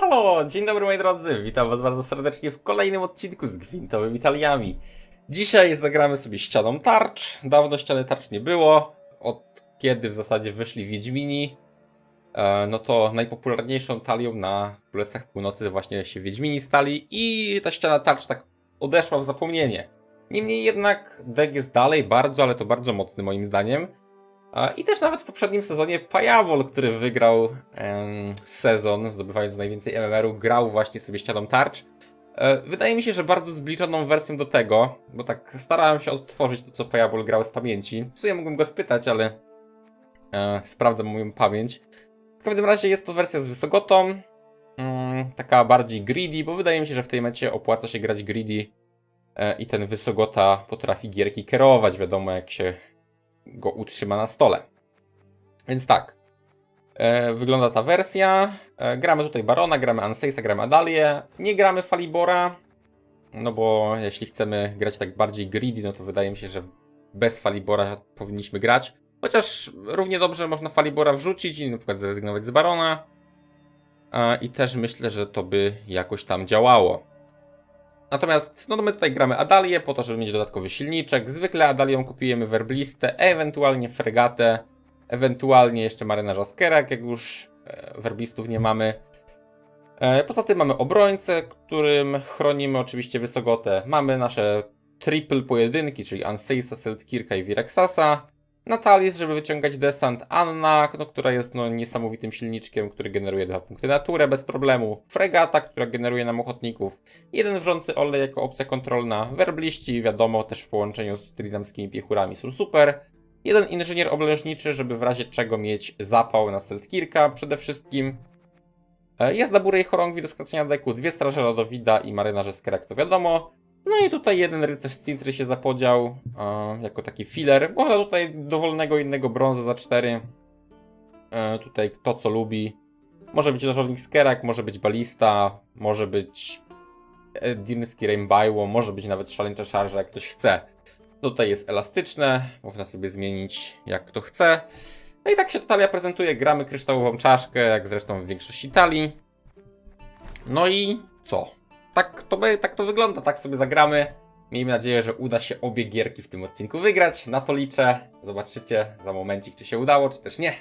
Halo! Dzień dobry moi drodzy, witam was bardzo serdecznie w kolejnym odcinku z gwintowymi taliami. Dzisiaj zagramy sobie ścianą tarcz. Dawno ściany tarcz nie było. Od kiedy w zasadzie wyszli Wiedźmini, e, no to najpopularniejszą talią na Królestwach Północy właśnie się Wiedźmini stali i ta ściana tarcz tak odeszła w zapomnienie. Niemniej jednak deck jest dalej bardzo, ale to bardzo mocny moim zdaniem. I też nawet w poprzednim sezonie Pajawol, który wygrał em, sezon, zdobywając najwięcej MMR-u, grał właśnie sobie ścianą tarcz. E, wydaje mi się, że bardzo zbliżoną wersją do tego, bo tak starałem się odtworzyć to, co Pajawol grał z pamięci. W sumie mógłbym go spytać, ale e, sprawdzam moją pamięć. W każdym razie jest to wersja z wysokotą, mm, taka bardziej greedy, bo wydaje mi się, że w tej mecie opłaca się grać greedy e, i ten wysogota potrafi gierki kierować, wiadomo jak się go utrzyma na stole. Więc tak. E, wygląda ta wersja. E, gramy tutaj Barona, gramy Anseisa, gramy Adalię. Nie gramy Falibora. No bo jeśli chcemy grać tak bardziej greedy, no to wydaje mi się, że bez Falibora powinniśmy grać. Chociaż równie dobrze można Falibora wrzucić i na przykład zrezygnować z Barona. E, I też myślę, że to by jakoś tam działało. Natomiast no my tutaj gramy Adalię po to, żeby mieć dodatkowy silniczek. Zwykle Adalią kupujemy werblistę, ewentualnie fregatę, ewentualnie jeszcze marynarza Skerak, jak już e, werblistów nie mamy. E, poza tym mamy obrońcę, którym chronimy oczywiście wysogotę. Mamy nasze triple pojedynki, czyli Anseisa, Seltkirka i Viraxasa. Natalis, żeby wyciągać desant. Anna, no, która jest no, niesamowitym silniczkiem, który generuje dwa punkty naturę bez problemu. Fregata, która generuje nam ochotników. Jeden wrzący olej jako opcja kontrolna. Werbliści, wiadomo, też w połączeniu z tridamskimi piechurami są super. Jeden inżynier oblężniczy, żeby w razie czego mieć zapał na Seltkirka przede wszystkim. E, Jest Dabury i Chorągwi do skracania deku, dwie straże Lodowida i marynarze Skerak, to wiadomo. No i tutaj jeden rycerz z Cintry się zapodział e, jako taki filler. Można tutaj dowolnego innego brąza za 4. E, tutaj to co lubi. Może być nożownik Skerak, może być balista, może być e, Dirnski Rainbow, może być nawet szaleńcza szarża, jak ktoś chce. Tutaj jest elastyczne, można sobie zmienić jak kto chce. No i tak się talia prezentuje. Gramy kryształową czaszkę, jak zresztą w większości talii. No i co? Tak to, tak to wygląda, tak sobie zagramy. Miejmy nadzieję, że uda się obie gierki w tym odcinku wygrać. Na to liczę. Zobaczycie za momencik, czy się udało, czy też nie.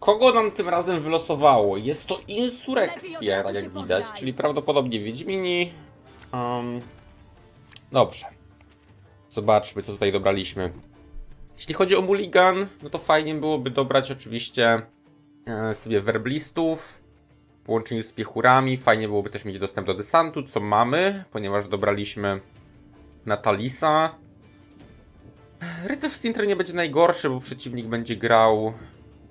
Kogo nam tym razem wylosowało? Jest to insurekcja, tak jak widać, czyli prawdopodobnie Wiedźmini. Um, dobrze. Zobaczmy, co tutaj dobraliśmy. Jeśli chodzi o Mulligan, no to fajnie byłoby dobrać oczywiście e, sobie werblistów połączeniu z piechurami. Fajnie byłoby też mieć dostęp do desantu, co mamy, ponieważ dobraliśmy Natalisa. Rycerz Sintry nie będzie najgorszy, bo przeciwnik będzie grał.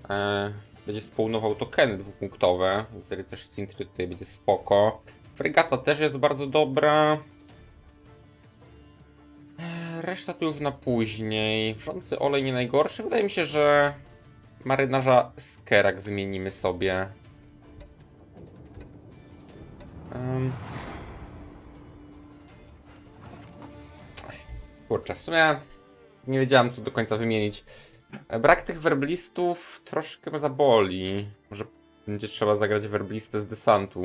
E, będzie spawnował tokeny dwupunktowe, więc rycerz Sintry tutaj będzie spoko. Fregata też jest bardzo dobra. E, Reszta to już na później. Wrzący olej nie najgorszy. Wydaje mi się, że marynarza Skerak wymienimy sobie. Um. Kurczę, w sumie nie wiedziałem, co do końca wymienić. E, Brak tych werblistów troszkę zaboli. Może będzie trzeba zagrać werblistę z desantu.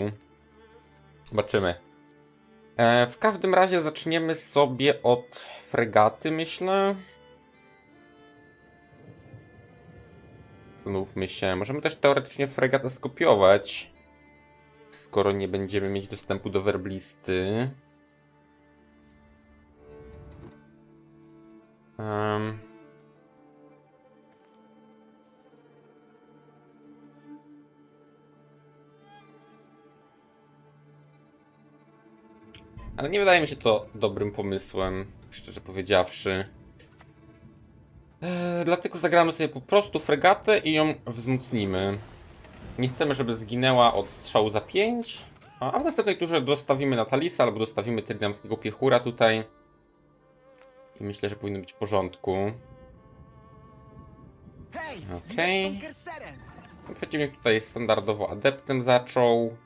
Zobaczymy. E, w każdym razie zaczniemy sobie od fregaty, myślę. Zastanówmy się. Możemy też teoretycznie fregatę skopiować skoro nie będziemy mieć dostępu do werblisty. Um. Ale nie wydaje mi się to dobrym pomysłem, szczerze powiedziawszy. Eee, dlatego zagramy sobie po prostu fregatę i ją wzmocnimy. Nie chcemy, żeby zginęła od strzału za 5. A w następnej turze dostawimy Natalisa albo dostawimy Tyrnamskiego Piechura tutaj. I myślę, że powinno być w porządku. Okej. Przeciwnik tutaj standardowo adeptem zaczął.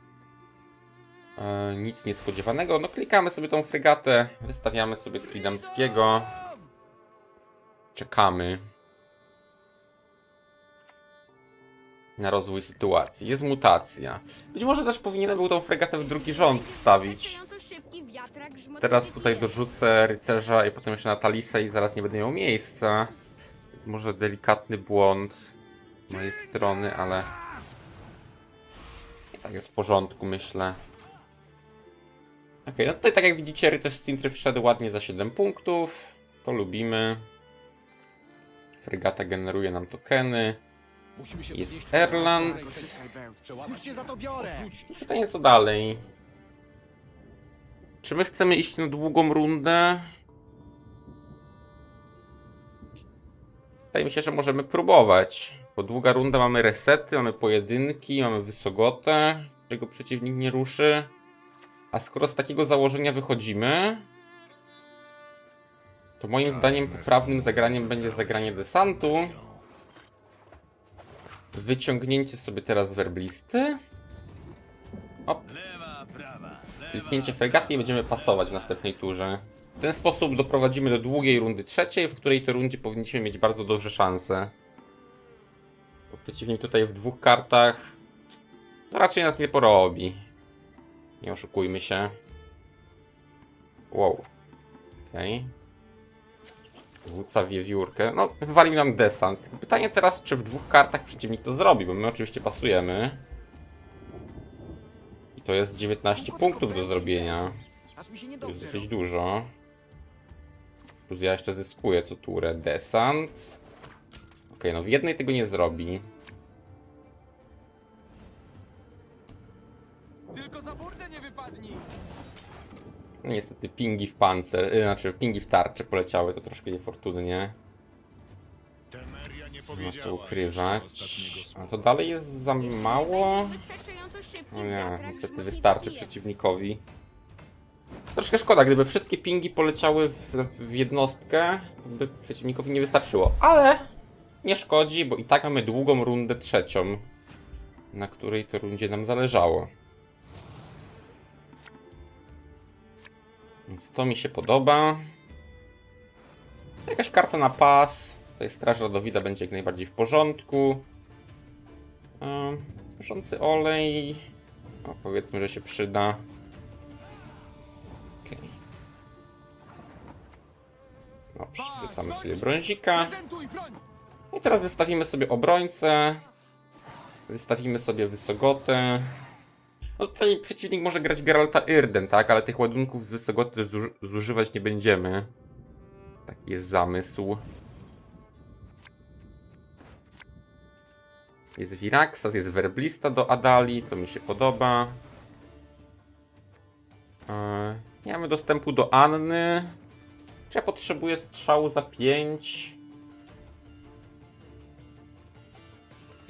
E, nic niespodziewanego. No klikamy sobie tą fregatę, wystawiamy sobie Tridamskiego. Czekamy. Na rozwój sytuacji. Jest mutacja. Być może też powinienem był tą fregatę w drugi rząd stawić. Teraz tutaj dorzucę rycerza i potem jeszcze Natalisa i zaraz nie będę miał miejsca. Więc może delikatny błąd z mojej strony, ale... tak jest w porządku, myślę. Okej, no tutaj tak jak widzicie, rycerz z Cintry wszedł ładnie za 7 punktów. To lubimy. Fregata generuje nam tokeny. Musimy się Jest. Erland. Już cię za to biorę. Pytanie co dalej? Czy my chcemy iść na długą rundę? Wydaje mi się, że możemy próbować. Bo długa runda mamy resety, mamy pojedynki, mamy wysogotę, czego przeciwnik nie ruszy. A skoro z takiego założenia wychodzimy, to moim zdaniem poprawnym zagraniem będzie zagranie desantu. Wyciągnięcie sobie teraz werblisty. Op. Kliknięcie fregaty i będziemy pasować w następnej turze. W ten sposób doprowadzimy do długiej rundy trzeciej, w której to rundzie powinniśmy mieć bardzo duże szanse. Bo przeciwnik tutaj w dwóch kartach no raczej nas nie porobi. Nie oszukujmy się. Wow. Okej. Rzuca wiewiórkę. No, wywalił nam desant. Pytanie teraz, czy w dwóch kartach przeciwnik to zrobi, bo my oczywiście pasujemy. I to jest 19 punktów do zrobienia. To jest dosyć dużo. Plus ja jeszcze zyskuję co turę desant. Okej, no w jednej tego nie zrobi. Tylko za burtę nie wypadnij. No niestety pingi w pancer, yy, znaczy pingi w tarczę poleciały, to troszkę niefortunnie. Nie ma co ukrywać. A to dalej jest za mało. No nie, niestety wystarczy przeciwnikowi. Troszkę szkoda, gdyby wszystkie pingi poleciały w, w jednostkę, to by przeciwnikowi nie wystarczyło. Ale nie szkodzi, bo i tak mamy długą rundę trzecią, na której to rundzie nam zależało. Więc to mi się podoba. Jakaś karta na pas. Tutaj Straż Rodowida będzie jak najbardziej w porządku. Um, Wrzący olej. O, powiedzmy, że się przyda. Okej. Dobrze, wrzucamy sobie brązika. Broń. I teraz wystawimy sobie obrońcę. Wystawimy sobie wysogotę. No tutaj przeciwnik może grać Geralta Irden, tak? Ale tych ładunków z wysogoty zuż- zużywać nie będziemy. Taki jest zamysł. Jest Viraxas, jest Werblista do Adali, to mi się podoba. Eee, nie mamy dostępu do Anny. Czy ja potrzebuję strzału za 5?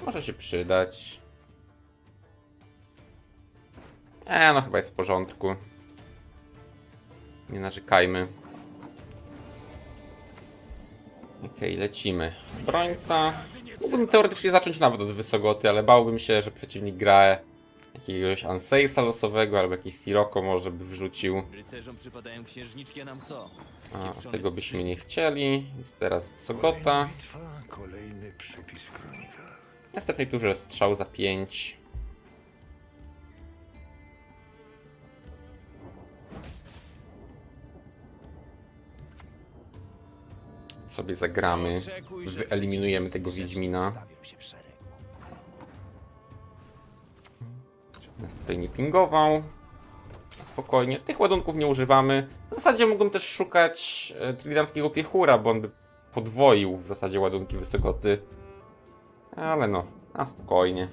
Może się przydać. E, no chyba jest w porządku. Nie narzekajmy. Okej, lecimy. Brońca. Mógłbym teoretycznie zacząć nawet od wysogoty, ale bałbym się, że przeciwnik gra jakiegoś Anseisa losowego albo jakiś Sirocco może by wrzucił. Rycerzom przypadają księżniczki, a nam co? A tego byśmy nie chcieli. Więc teraz wysogota. Bitwa, kolejny w kronikach. W następnej turze strzał za 5. Sobie zagramy. Wyeliminujemy tego Wiedźmina. Nas tutaj nie pingował. Spokojnie. Tych ładunków nie używamy. W zasadzie mógłbym też szukać e, Tridamskiego Piechura, bo on by podwoił w zasadzie ładunki wysokoty. Ale no, na spokojnie.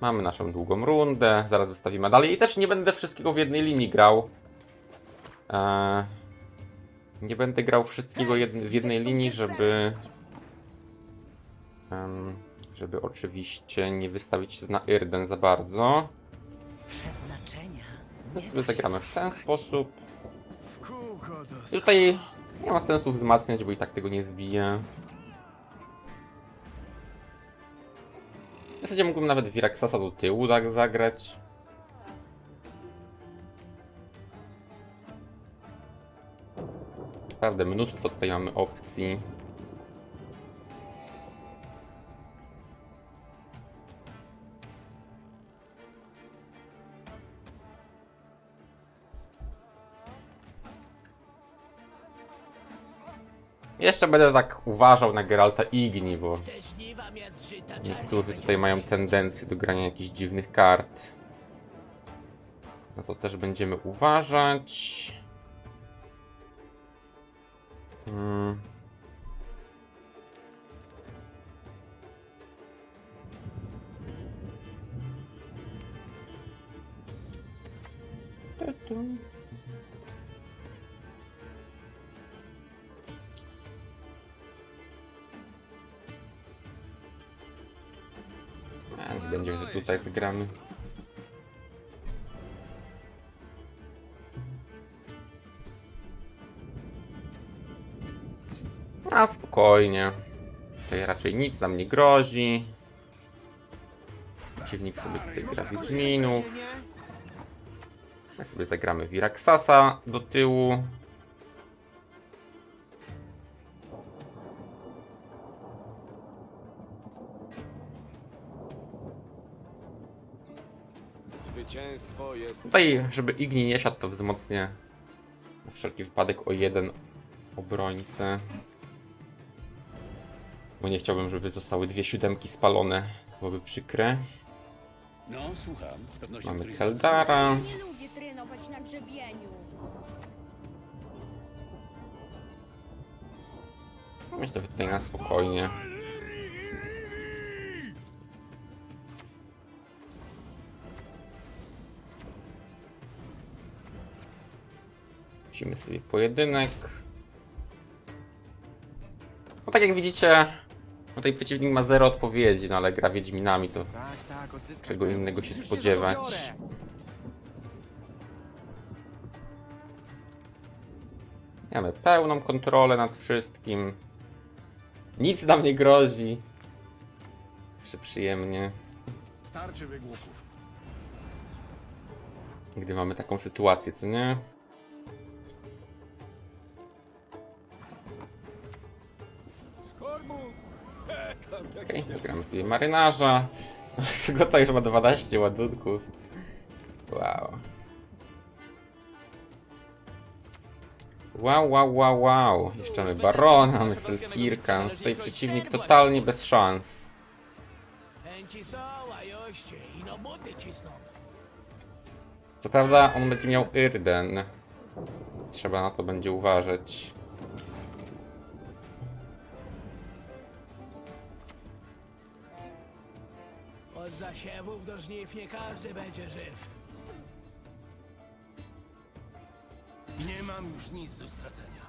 Mamy naszą długą rundę, zaraz wystawimy dalej. I też nie będę wszystkiego w jednej linii grał. Eee, nie będę grał wszystkiego jed w jednej linii, żeby... em, żeby oczywiście nie wystawić się na Irden za bardzo. Przeznaczenia. Więc sobie zagramy w ten sposób. I tutaj nie ma sensu wzmacniać, bo i tak tego nie zbije. W zasadzie mógłbym nawet Viraxasa do tyłu tak zagrać. naprawdę mnóstwo tutaj mamy opcji. Jeszcze będę tak uważał na Geralta Igni, bo niektórzy tutaj mają tendencję do grania jakichś dziwnych kart. No to też będziemy uważać. Hmm. A, nie będzie, że tutaj zagramy. A spokojnie. Tutaj raczej nic nam nie grozi. Przeciwnik sobie tutaj gra Wiedźminów. My sobie zagramy Viraxasa do tyłu. Zwycięstwo jest... Tutaj, żeby Igni nie siadł, to wzmocnię na wszelki wypadek o jeden obrońcę. Bo nie chciałbym, żeby zostały dwie siódemki spalone. Byłoby przykre. No, słucham. Z pewnością Mamy któryś z was- Keldara. Nie lubię trenować na grzebieniu. Myślę, że tutaj na spokojnie. Musimy sobie pojedynek. No tak jak widzicie, tutaj przeciwnik ma zero odpowiedzi, no ale gra Wiedźminami, to Tak, tak, odzyskaj czego innego się Już za to spodziewać. biorę. Mamy pełną kontrolę nad wszystkim. Nic nam nie grozi. Jeszcze przyjemnie, Starczy wygłupów. gdy mamy taką sytuację, co nie? Okej, gramy sobie marynarza. Zgota już ma 12 ładunków. Wow. Wow, wow, wow, wow. Jeszcze mamy barona, mamy Selkirka. No tutaj przeciwnik totalnie bez szans. Co prawda on będzie miał Irden. Więc trzeba na to będzie uważać. Od zasiewów do żniw nie każdy będzie żyw. Nie mam już nic do stracenia.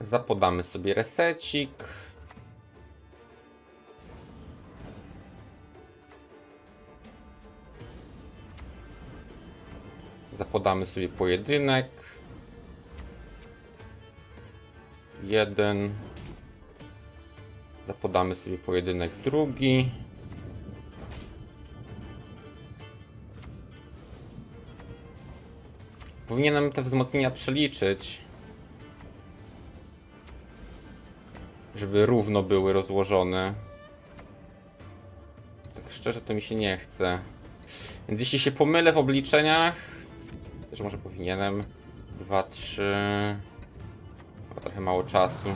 Zapodamy sobie resecik. Zapodamy sobie pojedynek. Jeden. Zapodamy sobie pojedynek drugi. Powinienem te wzmocnienia przeliczyć. żeby równo były rozłożone. Tak szczerze to mi się nie chce. Więc jeśli się pomylę w obliczeniach, też może powinienem. 2, 3. Trochę mało czasu.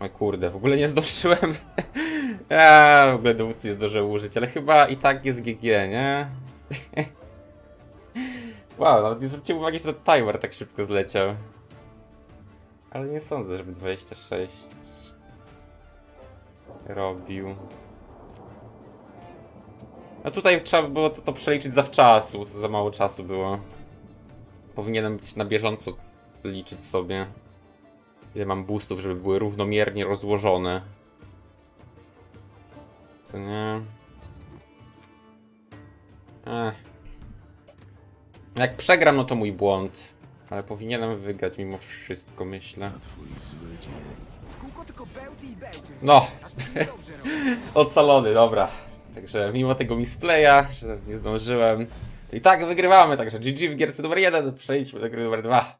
Oj kurde, w ogóle nie zdążyłem. A, w ogóle dowódcy nie zdążyłem użyć, ale chyba i tak jest GG, nie? wow, nawet nie zwróciłem uwagi, że ten timer tak szybko zleciał. Ale nie sądzę, żeby 26 robił. No tutaj trzeba było to, to przeliczyć zawczasu, co za mało czasu było. Powinienem być na bieżąco liczyć sobie. Ile mam boostów, żeby były równomiernie rozłożone. Co nie? Ech. Jak przegram, no to mój błąd. Ale powinienem wygrać mimo wszystko, myślę. No, ocalony, dobra. Także mimo tego misplaya, że nie zdążyłem, to i tak wygrywamy. Także GG w gierce numer 1, przejdźmy do gry numer 2.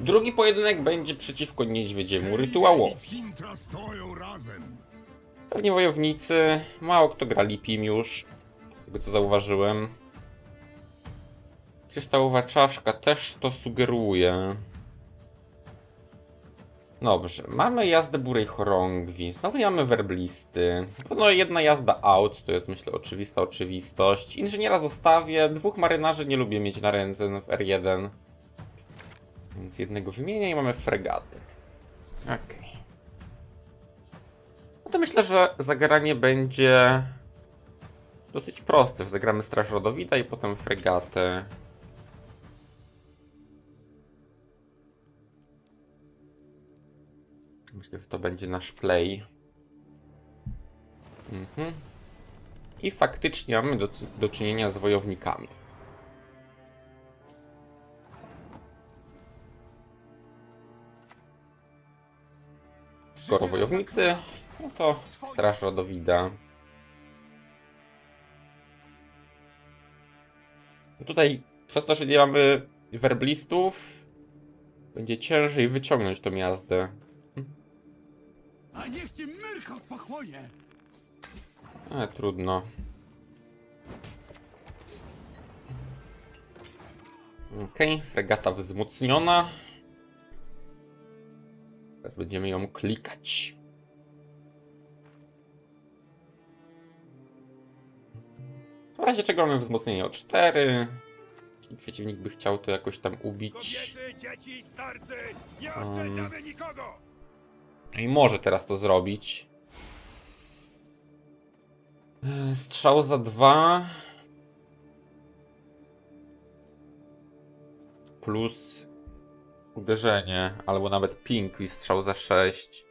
Drugi pojedynek będzie przeciwko niedźwiedziemu rytuałowi. Pewnie wojownicy. Mało kto gra Lipim już. Z tego co zauważyłem. Kryształowa czaszka też to sugeruje. Dobrze, mamy jazdę burej chorągwi. Znowu mamy werblisty. No jedna jazda out, to jest myślę oczywista oczywistość. Inżyniera zostawię. Dwóch marynarzy nie lubię mieć na ręce w R1. Więc jednego wymienię i mamy fregaty. Okej. No to myślę, że zagranie będzie dosyć proste. że Zagramy Straż Rodowida i potem fregatę. Myślę, że to będzie nasz play. Mhm. I faktycznie mamy do, do czynienia z wojownikami. Skoro wojownicy, no to Straż Rodowida. Tutaj, przez to, że nie mamy werblistów, będzie ciężej wyciągnąć tą jazdę. A niech ci myrcha pochłonie! Ale trudno. Okej, fregata wzmocniona. Teraz będziemy ją klikać. W razie czego mamy wzmocnienie o 4. Jeśli przeciwnik by chciał to jakoś tam ubić. dzieci, starcy! Nie oszczędzamy nikogo! I może teraz to zrobić. E, Strzał za dwa. Plus uderzenie, albo nawet ping i strzał za 6.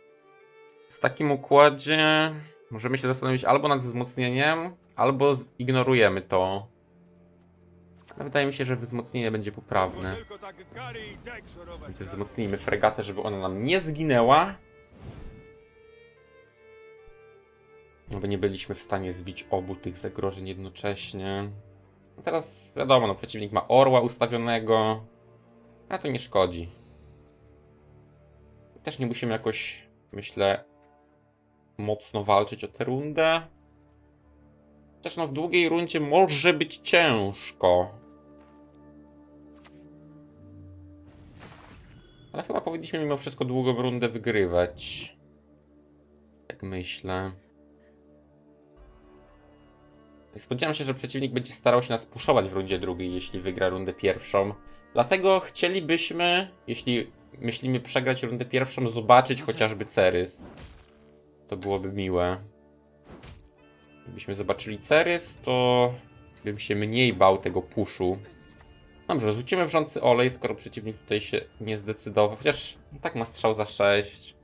W takim układzie możemy się zastanowić albo nad wzmocnieniem, albo zignorujemy to. Ale wydaje mi się, że wzmocnienie będzie poprawne. Więc wzmocnijmy fregatę, żeby ona nam nie zginęła. Aby nie byliśmy w stanie zbić obu tych zagrożeń jednocześnie. Teraz wiadomo, no przeciwnik ma orła ustawionego. A to nie szkodzi. Też nie musimy jakoś, myślę, mocno walczyć o tę rundę. Chociaż no w długiej rundzie może być ciężko. Ale chyba powinniśmy mimo wszystko długą rundę wygrywać. Tak myślę. Spodziewam się, że przeciwnik będzie starał się nas puszować w rundzie drugiej, jeśli wygra rundę pierwszą. Dlatego chcielibyśmy, jeśli myślimy przegrać rundę pierwszą, zobaczyć chociażby Cerys. To byłoby miłe. Gdybyśmy zobaczyli Cerys, to bym się mniej bał tego puszu. Dobrze, rzucimy wrzący olej, skoro przeciwnik tutaj się nie zdecydował. Chociaż i tak ma strzał za 6.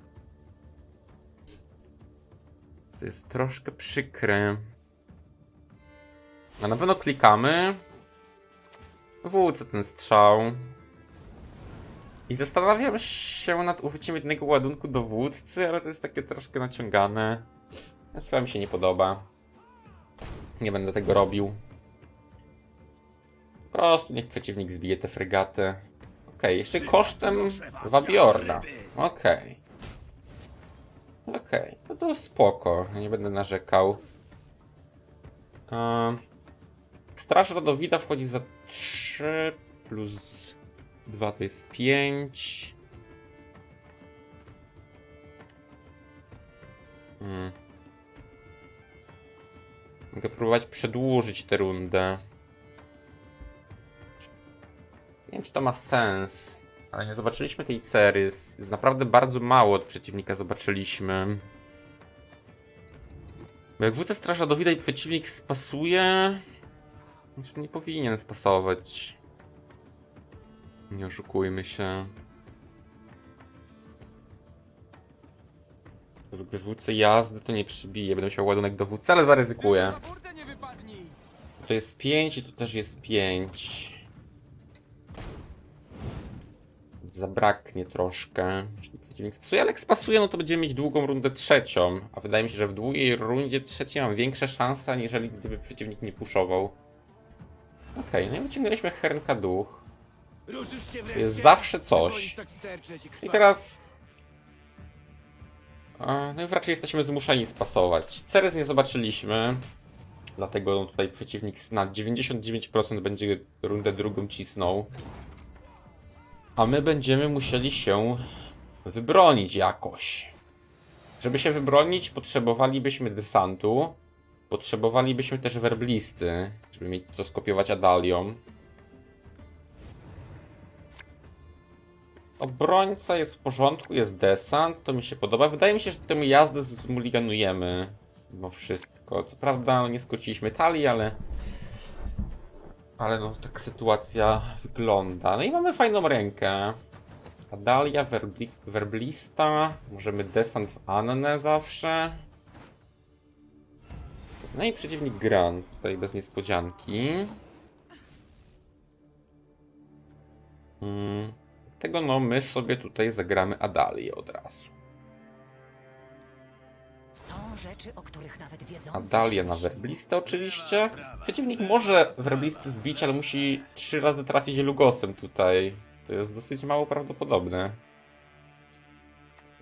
Co jest troszkę przykre. A na pewno klikamy. Wrócę ten strzał. I zastanawiam się nad użyciem jednego ładunku dowódcy, ale to jest takie troszkę naciągane. Ja mi się nie podoba. Nie będę tego robił. Po prostu niech przeciwnik zbije tę fregatę. Okej, jeszcze kosztem Wabiorna. Okej. Okej, no to spoko, nie będę narzekał. Ehm, Straż Rodowida wchodzi za 3 plus 2 to jest 5. Hmm. Mogę próbować przedłużyć tę rundę. Nie wiem, czy to ma sens. Ale nie zobaczyliśmy tej cery. Z naprawdę bardzo mało od przeciwnika zobaczyliśmy. Bo jak wrzucę Straża do i przeciwnik spasuje... Znaczy nie powinien spasować. Nie oszukujmy się. Jak wywódcę jazdy to nie przybije. Będę musiał ładunek dowódcy, ale zaryzykuję. To jest 5 i to też jest 5. Zabraknie troszkę. Przeciwnik spasuje, ale jak spasuje, no to będziemy mieć długą rundę trzecią. A wydaje mi się, że w długiej rundzie trzeciej mam większe szanse, aniżeli gdyby przeciwnik nie puszował. Okej, no i wyciągnęliśmy Hernka Duch. Jest zawsze coś. tak I teraz... No i raczej jesteśmy zmuszeni spasować. Ceres nie zobaczyliśmy. Dlatego tutaj przeciwnik na 99% będzie rundę drugą cisnął. A my będziemy musieli się wybronić jakoś. Żeby się wybronić, potrzebowalibyśmy desantu. Potrzebowalibyśmy też werblisty, żeby mieć co skopiować Adalią. Obrońca jest w porządku, jest desant, to mi się podoba. Wydaje mi się, że tę jazdę zmuliganujemy mimo wszystko. Co prawda no, nie skróciliśmy talii, ale... Ale no tak sytuacja wygląda. No i mamy fajną rękę. Adalia, werbli, werblista, możemy desant w Annę zawsze. No i przeciwnik Gran, tutaj bez niespodzianki. Mm. Tego no, my sobie tutaj zagramy Adalię od razu. Są rzeczy, o których nawet wiedzą. Adalia na werblistę oczywiście. Przeciwnik może werblisty zbić, ale musi trzy razy trafić Lugosem tutaj. To jest dosyć mało prawdopodobne.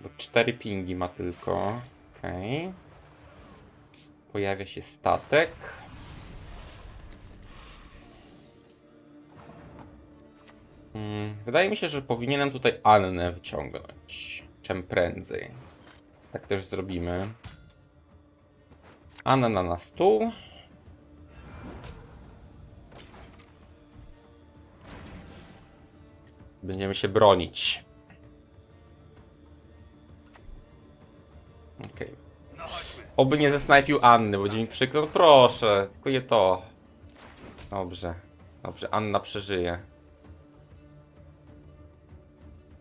Bo cztery pingi ma tylko. Okej. Pojawia się statek. Hmm, wydaje mi się, że powinienem tutaj Annę wyciągnąć. Czym prędzej. Tak też zrobimy. Anna na stół. Będziemy się bronić. Okej. Oby nie zesnajpił Anny, bo będzie mi przykro. Proszę, tylko je to. Dobrze. Dobrze, Anna przeżyje.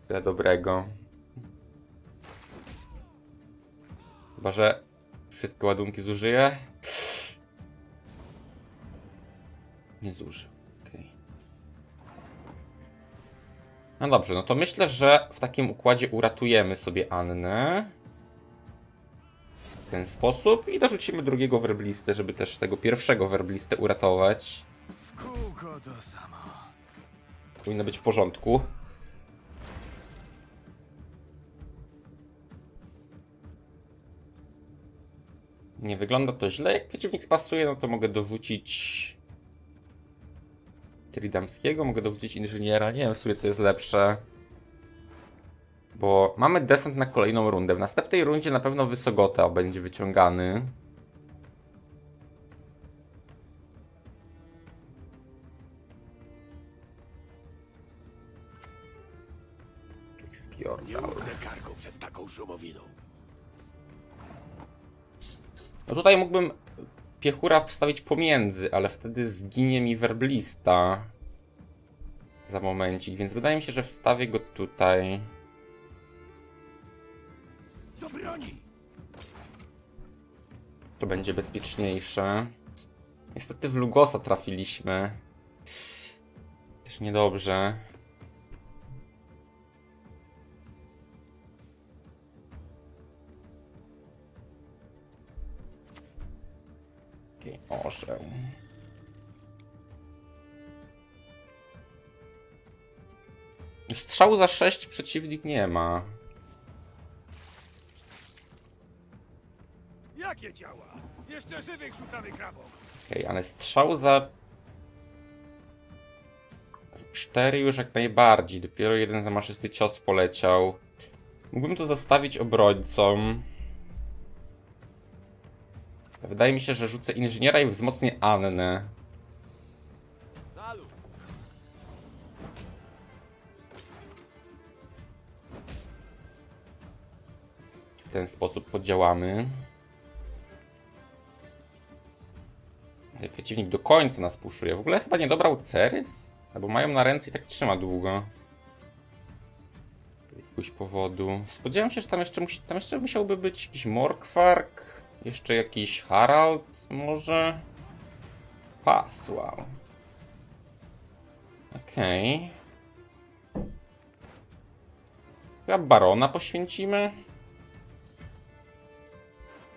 Tyle dobrego. Chyba, że wszystkie ładunki zużyję. Nie zużył. Okej. No dobrze, no to myślę, że w takim układzie uratujemy sobie Annę. W ten sposób i dorzucimy drugiego werblistę, żeby też tego pierwszego werblistę uratować. W kółko to samo. Powinno być w porządku. Nie wygląda to źle. Jak przeciwnik spasuje, no to mogę dorzucić Tridamskiego, mogę dorzucić inżyniera. Nie wiem w sumie co jest lepsze. Bo mamy desant na kolejną rundę. W następnej rundzie na pewno Wysogota będzie wyciągany. Przed taką szumowiną. No tutaj mógłbym piechura wstawić pomiędzy, ale wtedy zginie mi werblista za momencik, więc wydaje mi się, że wstawię go tutaj. Broni! To będzie bezpieczniejsze. Niestety w Lugosa trafiliśmy. Też niedobrze. Okej, orzeł. Strzału za 6 przeciwnik nie ma. Jakie działa? Jeszcze żywych rzucamy krabą. Okej, ale strzał za 4 już jak najbardziej. Dopiero jeden zamaszysty cios poleciał. Mógłbym to zastawić obrońcom. Wydaje mi się, że rzucę inżyniera i wzmocnię Annę. W ten sposób podziałamy. Przeciwnik do końca nas puszuje. W ogóle chyba nie dobrał Cerys? Albo mają na ręce i tak trzyma długo. Z jakiegoś powodu. Spodziewałem się, że tam jeszcze, musi, tam jeszcze musiałby być jakiś Morkwark. Jeszcze jakiś Harald może. Pas, wow. Okej. Chyba Barona poświęcimy.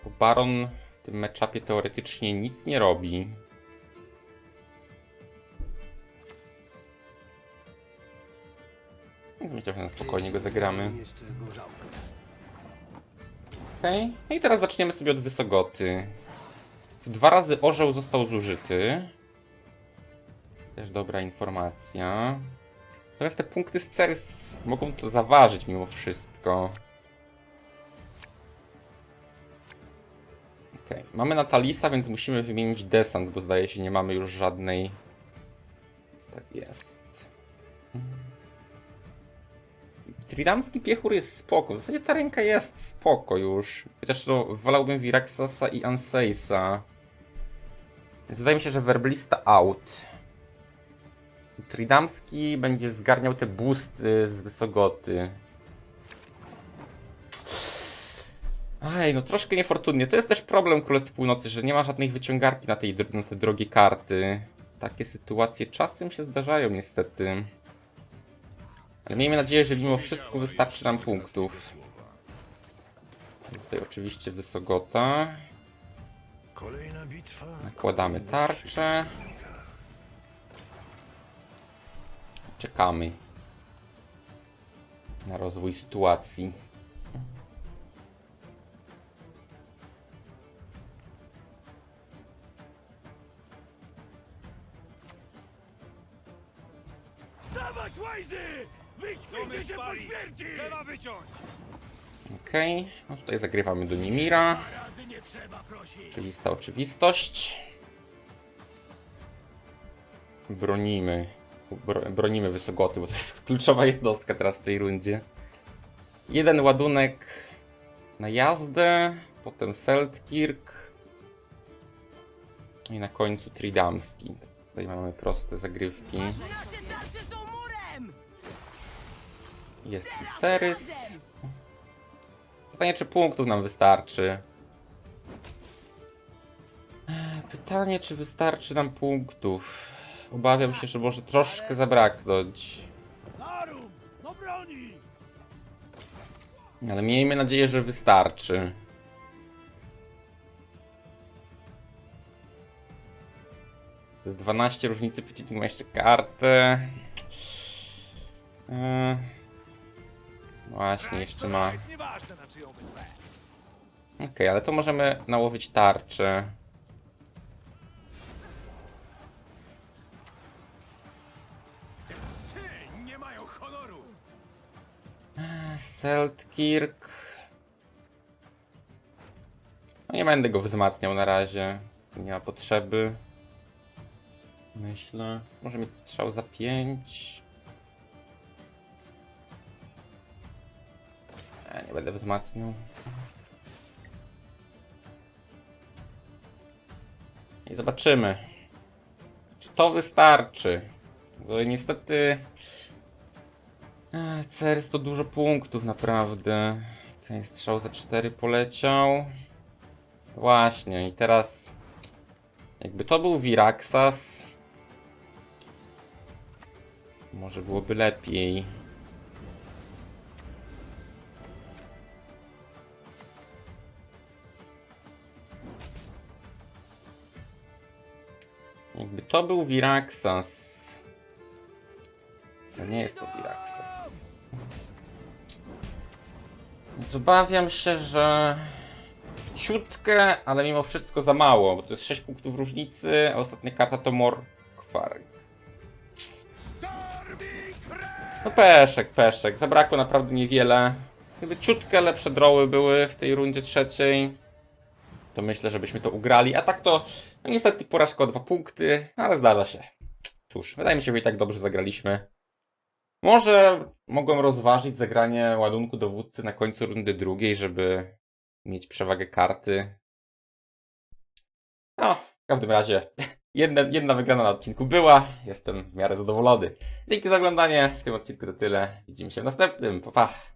Bo Baron w tym meczapie teoretycznie nic nie robi. My trochę na spokojnie go zagramy. Okej. No i teraz zaczniemy sobie od Wysogoty. Dwa razy orzeł został zużyty. Też dobra informacja. Natomiast te punkty z Ceres mogą to zaważyć mimo wszystko. Okej, mamy Natalisa, więc musimy wymienić desant, bo zdaje się nie mamy już żadnej... Tak jest. Tridamski piechur jest spoko. W zasadzie ta ręka jest spoko już. Chociaż to wolałbym Viraxasa i Anseisa. Więc wydaje mi się, że Werblista out. Tridamski będzie zgarniał te boosty z Wysogoty. Aj, no troszkę niefortunnie. To jest też problem Królestw Północy, że nie ma żadnej wyciągarki na, tej, na te drogie karty. Takie sytuacje czasem się zdarzają niestety. Ale miejmy nadzieję, że mimo wszystko wystarczy nam punktów. Tutaj oczywiście Wysogota. Nakładamy tarczę. Czekamy na rozwój sytuacji. Dawać łajzy! Wyśpijcie się po śmierci! Trzeba wyciąć! Okej, no tutaj zagrywamy do Nimira. Oczywista oczywistość. Bronimy. Bro, bronimy Wysogoty, bo to jest kluczowa jednostka teraz w tej rundzie. Jeden ładunek na jazdę, potem Seltkirk i na końcu Tridamski. Tutaj mamy proste zagrywki. Jest Cerys. Pytanie, czy punktów nam wystarczy. Pytanie, czy wystarczy nam punktów. Obawiam się, że może troszkę zabraknąć. Ale miejmy nadzieję, że wystarczy. Jest 12 różnicy, przeciwnik ma jeszcze kartę. Eee, Właśnie, jeszcze ma. Nieważne ale to możemy mają honoru. Seltkirk. No nie będę go wzmacniał na razie. Nie ma potrzeby. Myślę. Może mieć strzał za 5. Będę wzmacniał. I zobaczymy. Czy to wystarczy? Bo niestety. Ech, Ceres to dużo punktów, naprawdę. Ten strzał za 4 poleciał. Właśnie, i teraz. Jakby to był Viraxas. Może byłoby lepiej. Jakby to był Viraxas. To nie jest to Viraxas. Więc obawiam się, że ciutkę, ale mimo wszystko za mało, bo to jest 6 punktów różnicy, a ostatnia karta to Morkwarg. No peszek, peszek. Zabrakło naprawdę niewiele. Gdyby ciutkę lepsze droły były w tej rundzie trzeciej, to myślę, żebyśmy to ugrali. A tak to, no niestety porażka o dwa punkty, ale zdarza się. Cóż, wydaje mi się, że i tak dobrze zagraliśmy. Może mogłem rozważyć zagranie ładunku dowódcy na końcu rundy drugiej, żeby mieć przewagę karty. No, w każdym razie jedna, jedna wygrana na odcinku była. Jestem w miarę zadowolony. Dzięki za oglądanie. W tym odcinku to tyle. Widzimy się w następnym. Pa, pa.